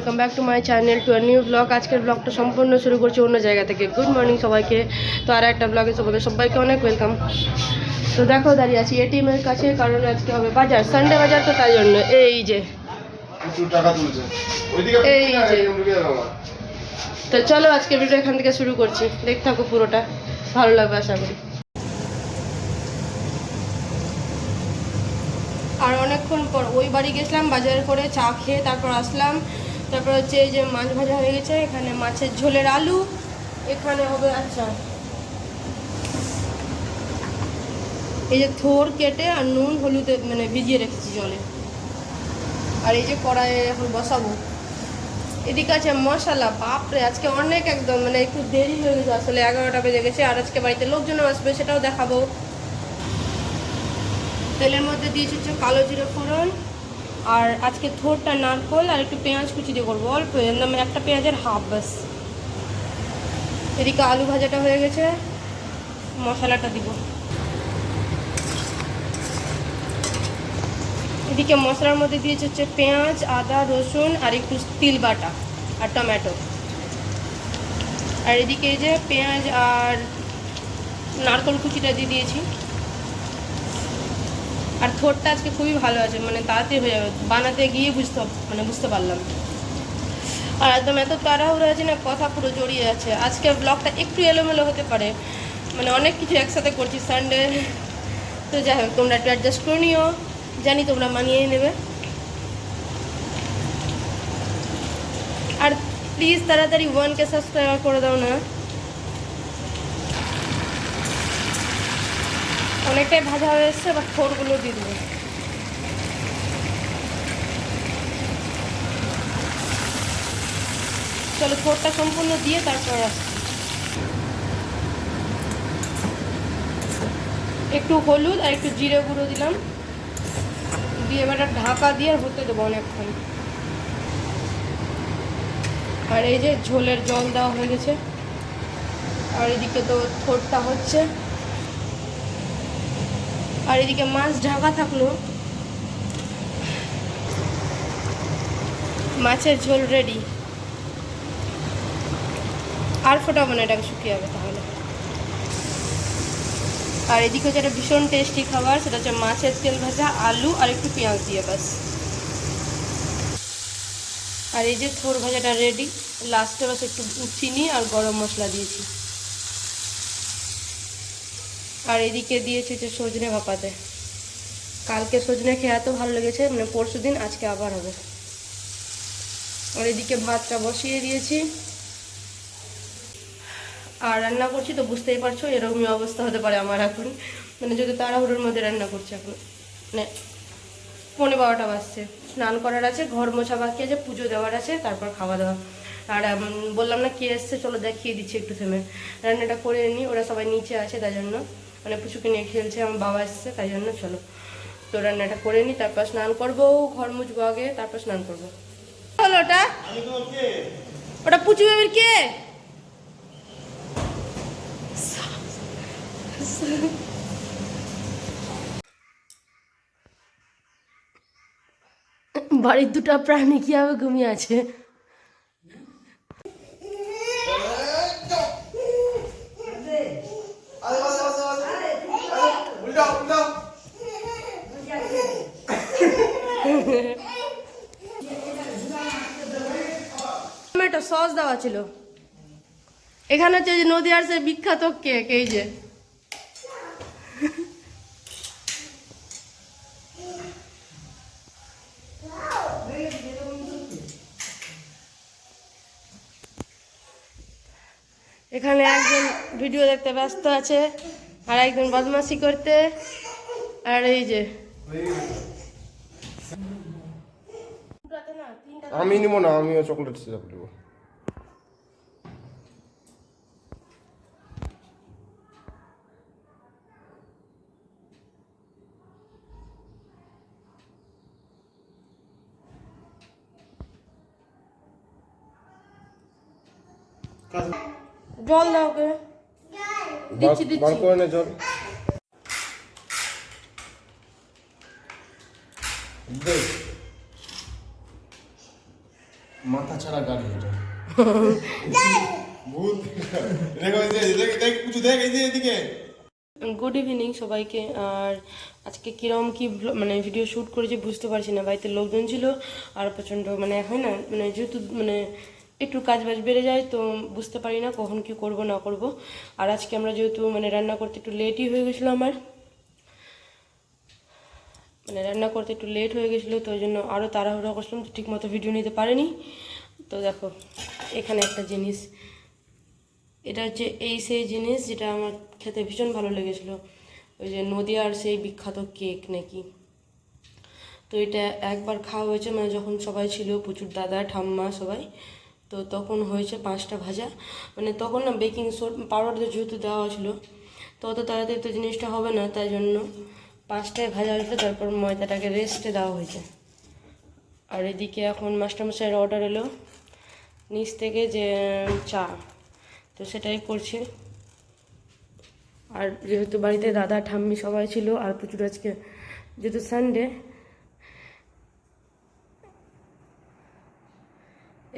Welcome back to my channel to new vlog আজকের ব্লগটা সম্পূর্ণ শুরু করছি অন্য জায়গা থেকে। গুড মর্নিং সবাইকে। তো আর একটা ব্লগে তোমাদের সবাইকে অনেক ওয়েলকাম তো দেখো দাঁড়িয়ে আছি এটিএম এর কাছে কারণ আজকে হবে বাজার। সানডে বাজার তো তাই জন্য। এই যে। এই যে। তো চলো আজকে ভিডিও এখান থেকে শুরু করছি। দেখতে থাকো পুরোটা। ভালো লাগবে আশা করি। আর অনেকক্ষণ পর ওই বাড়ি গেছিলাম বাজার করে চা খেয়ে তারপর আসলাম। তারপর হচ্ছে এই যে মাছ ভাজা হয়ে গেছে, এখানে মাছের ঝোলের আলু, এখানে হবে আচ্ছা এই যে থোর কেটে আর নুন হলুদে মানে ভিজিয়ে রেখেছি জলে। আর এই যে কড়াইয়ে এখন বসাবো। এদিকে আছে মশলা, বাপরে, আজকে অনেক একদম মানে একটু দেরি হয়ে গেছে, আসলে এগারোটা বেজে গেছে, আর আজকে বাড়িতে লোকজনও আসবে, সেটাও দেখাবো। তেলের মধ্যে দিয়েছি হচ্ছে কালো জিরে ফোড়ন আর আজকে থোরটা নারকোল আর একটু পেঁয়াজ কুচি দিয়ে করব। অল্প একদম একটা পেঁয়াজের হাফ বাস এদিকে আলু ভাজাটা হয়ে গেছে, মশলাটা দিব। এদিকে মশলার মধ্যে দিয়েছে হচ্ছে পেঁয়াজ, আদা, রসুন আর একটু তিল বাটা আর টমেটো। আর এদিকে এই যে পেঁয়াজ আর নারকল কুচিটা দিয়ে দিয়েছি। আর থোরটা আজকে খুবই ভালো আছে মানে তাড়াতাড়ি হয়ে যাবে। বানাতে গিয়ে বুঝতে মানে বুঝতে পারলাম। আর একদম এত তাড়াহুড়ো আছে না, কথা পুরো জড়িয়ে আছে। আজকের ব্লগটা একটু এলোমেলো হতে পারে। মানে অনেক কিছু একসাথে করছি সানডে তো যাই হোক, তোমরা একটু অ্যাডজাস্ট করে নিও। জানি তোমরা মানিয়ে নেবে। আর প্লিজ তাড়াতাড়ি ওয়ানকে সাবস্ক্রাইব করে দাও না। অনেকটাই ভাজা হয়ে এসছে এবার থোরগুলো দিয়ে দেবো চলো থোরটা সম্পূর্ণ দিয়ে তারপর আসছি একটু হলুদ আর একটু জিরে গুঁড়ো দিলাম দিয়ে এবার ঢাকা দিয়ে আর হতে দেবো অনেকক্ষণ আর এই যে ঝোলের জল দেওয়া হয়ে গেছে আর এদিকে তো থোরটা হচ্ছে আর এদিকে মাছ ঢাকা থাকল। মাছের ঝোল রেডি আর ফোটাবো না, এটাকে শুকিয়ে যাবে তাহলে। আর এদিকে হচ্ছে একটা ভীষণ টেস্টি খাবার, সেটা হচ্ছে মাছের তেল ভাজা, আলু আর একটু পেঁয়াজ দিয়ে বাস আর এই যে থোর ভাজাটা রেডি লাস্টে বাস একটু চিনি আর গরম মশলা দিয়েছি। আর এদিকে দিয়েছি যে সজনে ভাপাতে। কালকে সজনে খেয়ে এত ভালো লেগেছে মানে পরশু দিন আজকে আবার হবে। আর এদিকে ভাতটা বসিয়ে দিয়েছি। আর রান্না করছি তো বুঝতেই পারছ, এরকমই অবস্থা হতে পারে আমার এখন। মানে যদি তাড়াহুড়োর মধ্যে রান্না করছি এখন। মানে পনেরো বারোটা বাজছে। স্নান করার আছে, ঘর মোছা বাকি আছে, পুজো দেওয়ার আছে, তারপর খাওয়া দাওয়া। আর বললাম না কে এসছে, চলো দেখিয়ে দিচ্ছি একটু থেমে। রান্নাটা করে নিই, ওরা সবাই নিচে আছে তাই জন্য। মানে পুচুকে নিয়ে খেলছে, আমার বাবা এসছে, তাই জন্য চলো। তো রান্নাটা করে নিই তারপর স্নান করব ঘর মুছবো আগে, তারপর স্নান করব। হলো ওটা। ওটা পুচু বেবির কে? বাড়ির দুটো প্রাণী কীভাবে ঘুমিয়ে আছে? সস দেওয়া ছিল। এখানে হচ্ছে যে নদীয়ার সে বিখ্যাত কেক এই যে? এখানে একজন ভিডিও দেখতে ব্যস্ত আছে আর একজন বদমাশি করতে। আর এই যে। আমি নিবো না, আমিও চকলেট জল দাও কে দিচ্ছি, দিচ্ছি। করে নে জল। মাথা ছাড়া গাড়ি এটা। গুড ইভিনিং সবাইকে। আর আজকে কিরম কি মানে ভিডিও শ্যুট করেছি বুঝতে পারছি না। বাড়িতে লোকজন ছিল আর প্রচণ্ড মানে হয় না মানে যেহেতু মানে একটু কাজ বাজ বেড়ে যায়, তো বুঝতে পারি না কখন কি করব, না করব। আর আজকে আমরা যেহেতু মানে রান্না করতে একটু লেটই হয়ে গেছিল আমার মানে রান্না করতে একটু লেট হয়ে গেছিল, তো ওই জন্য আরও তাড়াহুড়া করছিলাম, তো ঠিকমতো ভিডিও নিতে পারিনি। তো দেখো, এখানে একটা জিনিস, এটা হচ্ছে এই সেই জিনিস যেটা আমার খেতে ভীষণ ভালো লেগেছিলো। ওই যে নদিয়ার সেই বিখ্যাত কেক নাকি? তো এটা একবার খাওয়া হয়েছে মানে যখন সবাই ছিল, প্রচুর দাদা, ঠাম্মা সবাই তো তখন হয়েছে পাঁচটা ভাজা। মানে তখন না বেকিং সোড পাউডার যেহেতু দেওয়া ছিল, তো অত তাড়াতাড়ি তো জিনিসটা হবে না, তাই জন্য পাঁচটায় ভাজা হয়েছিল, তারপর ময়দাটাকে রেস্টে দেওয়া হয়েছে। আর এদিকে এখন মাস্টারমশাইয়ের অর্ডার এলো, নিচ থেকে যে চা, তো সেটাই করছি। আর যেহেতু বাড়িতে দাদা, ঠাম্মি সবাই ছিল, আর প্রচুর আজকে, যেহেতু সানডে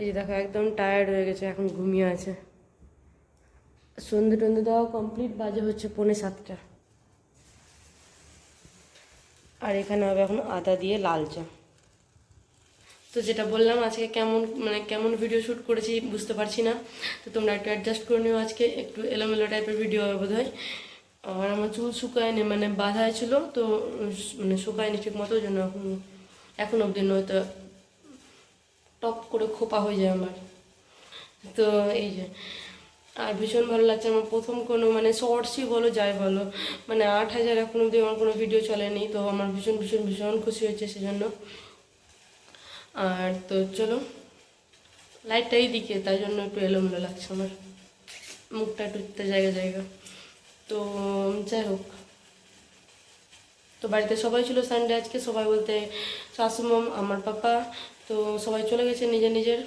এই যে দেখো, একদম টায়ার্ড হয়ে গেছে, এখন ঘুমিয়ে আছে। সন্ধে টন্ধে দেওয়া কমপ্লিট বাজে হচ্ছে পৌনে সাতটা। আর এখানে হবে এখন আদা দিয়ে লাল চা। তো যেটা বললাম, আজকে কেমন মানে কেমন ভিডিও শ্যুট করেছি বুঝতে পারছি না। তো তোমরা একটু অ্যাডজাস্ট করে নিও আজকে, একটু এলোমেলো টাইপের ভিডিও হবে বোধ হয় আর আমার চুল শুকায়নি মানে বাঁধা ছিল, তো মানে শুকায়নি ঠিক মতো জন্য এখন এখন অবধি নয়তো টপ করে খোপা হয়ে যায় আমার। তো এই যে, আর ভীষণ ভালো লাগছে আমার প্রথম কোনো মানে শর্টসই বলো, যাই বলো মানে আট হাজার এখন অবধি আমার কোনো ভিডিও চলেনি, তো আমার ভীষণ ভীষণ ভীষণ খুশি হয়েছে সেজন্য। আর তো চলো লাইটটা এই দিকে তাই জন্য একটু এলোমেলো লাগছে আমার। মুখটা একটু জায়গা জায়গা। তো যাই হোক। তো বাড়িতে সবাই ছিল সানডে আজকে সবাই বলতে শাশুমম আমার পাপা তো সবাই চলে গেছে নিজের নিজের।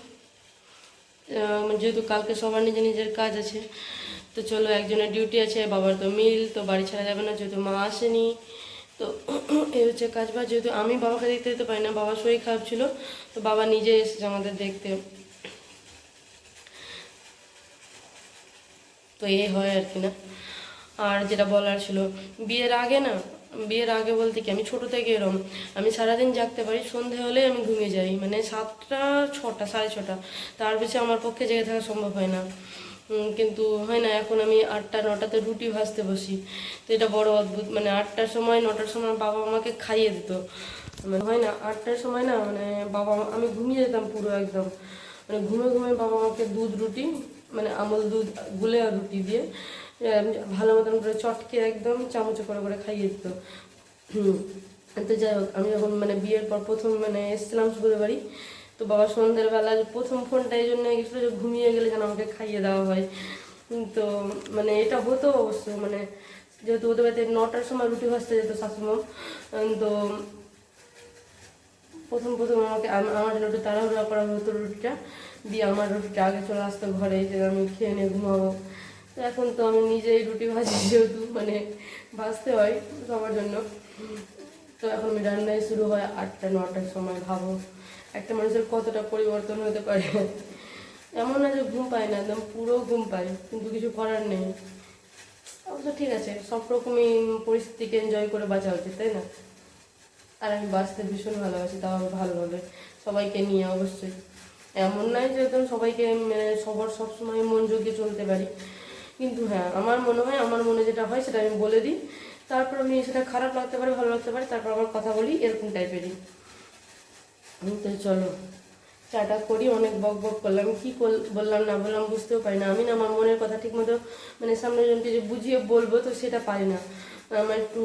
যেহেতু কালকে সবার নিজের নিজের কাজ আছে, তো চলো একজনের ডিউটি আছে, বাবার তো মিল তো বাড়ি ছাড়া যাবে না, যেহেতু মা আসেনি। তো এই হচ্ছে কাজ বাজ, যেহেতু আমি বাবাকে দেখতে যেতে পারি না বাবার শরীর খারাপ ছিল, তো বাবা নিজে এসেছে আমাদের দেখতে। তো এ হয় আর কি না। আর যেটা বলার ছিল, বিয়ের আগে না বিয়ের আগে বলতে কি, আমি ছোট থেকে এরম, আমি সারাদিন জাগতে পারি, সন্ধে হলে আমি ঘুমিয়ে যাই মানে সাতটা, ছটা, সাড়ে ছটা, তার বেশি আমার পক্ষে জেগে থাকা সম্ভব হয় না। কিন্তু হয় না, এখন আমি আটটা, নটাতে রুটি ভাজতে বসি, তো এটা বড় অদ্ভুত মানে আটটার সময়, নটার সময় বাবা আমাকে খাইয়ে দিত। মানে হয় না, আটটার সময় না মানে বাবা, আমি ঘুমিয়ে যেতাম পুরো একদম। মানে ঘুমে ঘুমে বাবা আমাকে দুধ রুটি মানে আমল দুধ গুলে আর রুটি দিয়ে ভালো মতন করে চটকে একদম চামচ করে করে খাইয়ে দিত। তো যাই হোক, আমি যখন মানে বিয়ের পর প্রথম মানে এসেছিলাম সুবিধা বাড়ি তো বাবা সন্ধ্যের বেলা প্রথম ফোনটা এই জন্য গেছিল যে ঘুমিয়ে গেলে যেন আমাকে খাইয়ে দেওয়া হয়। তো মানে এটা হতো অবশ্য মানে যেহেতু ওদের বাড়িতে নটার সময় রুটি ভাজতে যেত শাশুড়ি তো প্রথম প্রথম আমাকে আমার জন্য একটু তাড়াহুড়া করা হতো রুটিটা, দিয়ে আমার রুটিটা আগে চলে আসতো ঘরে, যে আমি খেয়ে নিয়ে ঘুমাবো। তো এখন তো আমি নিজেই রুটি ভাজি যেহেতু মানে ভাজতে হয় সবার জন্য। তো এখন আমি রান্নায় শুরু হয় আটটা, নটার সময় ভাবো একটা মানুষের কতটা পরিবর্তন হতে পারে। এমন না যে ঘুম পায় না, একদম পুরো ঘুম পায়, কিন্তু কিছু করার নেই। অবশ্য ঠিক আছে, সব রকমই পরিস্থিতিকে এনজয় করে বাঁচা উচিত, তাই না? আর আমি বাঁচতে ভীষণ ভালোবাসি, তাও আমি ভালোভাবে সবাইকে নিয়ে অবশ্যই। এমন নয় যে একদম সবাইকে মানে সবার সবসময় মন জগিয়ে চলতে পারি। কিন্তু হ্যাঁ আমার মনে হয়, আমার মনে যেটা হয় সেটা আমি বলে দিই। তারপর আমি সেটা খারাপ লাগতে পারে, ভালো লাগতে পারে, তারপর আমার কথা বলি, এরকম টাইপেরই তো চলো, চাটা করি। অনেক বক বক করলাম, কি বললাম, না বললাম বুঝতেও পারি না। আমি না, আমার মনের কথা ঠিক মতো মানে সামনের জনকে যে বুঝিয়ে বলব, তো সেটা পারি না। আমার একটু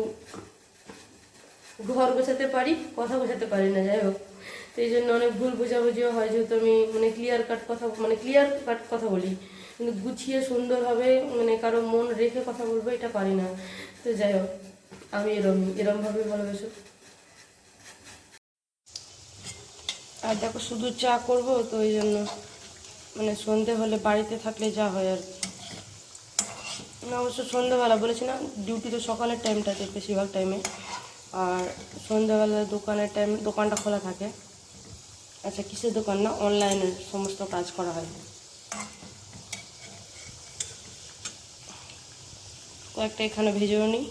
ঘর গোছাতে পারি, কথা গোছাতে পারি না, যাই হোক। তো এই জন্য অনেক ভুল বোঝাবুঝিও হয়, যেহেতু আমি মানে ক্লিয়ার কাট কথা মানে ক্লিয়ার কাট কথা বলি। গুছিয়ে সুন্দরভাবে মানে কারও মন রেখে কথা বলব, এটা পারি না। তো যাই হোক, আমি এরম এরমভাবে ভালোবাসো আর দেখো, শুধু চা করব, তো ওই জন্য মানে সন্ধে হলে বাড়িতে থাকলে যা হয় আর না, অবশ্য সন্ধ্যাবেলা বলেছি না ডিউটি তো সকালের টাইমটাতে বেশিরভাগ টাইমে আর সন্ধ্যাবেলা দোকানের টাইম দোকানটা খোলা থাকে। আচ্ছা কিসের দোকান না? অনলাইনের সমস্ত কাজ করা হয়। কয়েকটা এখানে ভেজেও নিই।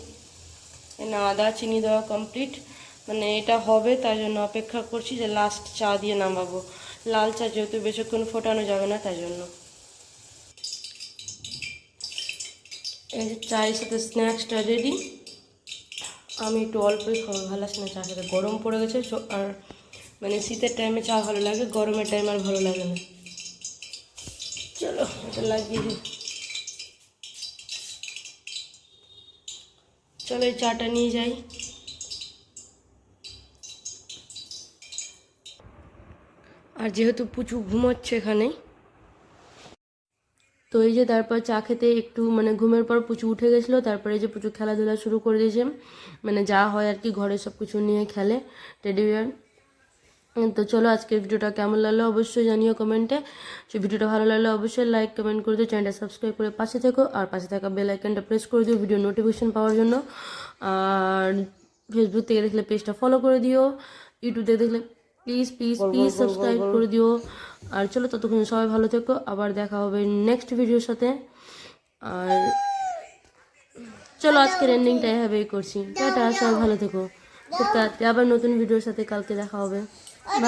এখানে আদা, চিনি দেওয়া কমপ্লিট মানে এটা হবে, তার জন্য অপেক্ষা করছি যে লাস্ট চা দিয়ে নামাবো। লাল চা যেহেতু বেশিক্ষণ ফোটানো যাবে না তাই জন্য। এই যে চায়ের সাথে স্ন্যাক্সটা রেডি আমি একটু অল্পই খাব, ভালো লাগছে না চা খেতে। গরম পড়ে গেছে আর মানে শীতের টাইমে চা ভালো লাগে, গরমের টাইমে আর ভালো লাগে না। চলো, এটা লাগিয়ে দিই। চলো এই চাটা নিয়ে যাই। আর যেহেতু পুচু ঘুমোচ্ছে এখানে, তো এই যে তারপর চা খেতে একটু মানে ঘুমের পর পুচু উঠে গেছিল, তারপরে যে পুচু খেলাধুলা শুরু করে দিয়েছে মানে যা হয় আর কি ঘরে সব কিছু নিয়ে খেলে, টেডি বিয়ার। তো চলো আজকের ভিডিওটা কেমন লাগল অবশ্যই জানিও কমেন্টে। ভিডিওটা ভালো লাগলে অবশ্যই লাইক কমেন্ট করে দিও চ্যানেলটা সাবস্ক্রাইব করে পাশে থেকো আর পাশে থাকা বেল আইকনটা প্রেস করে দিও ভিডিও নোটিফিকেশন পাওয়ার জন্য। আর ফেসবুক থেকে দেখলে পেজটা ফলো করে দিও ইউটিউব থেকে দেখলে প্লিজ প্লিজ প্লিজ সাবস্ক্রাইব করে দিও। আর চলো ততক্ষণ সবাই ভালো থেকো আবার দেখা হবে নেক্সট ভিডিওর সাথে। আর চলো আজকের এন্ডিংটা এভাবেই করছি। টাটা সবাই ভালো থেকো। খুব তাড়াতাড়ি আবার নতুন ভিডিওর সাথে কালকে দেখা হবে। 我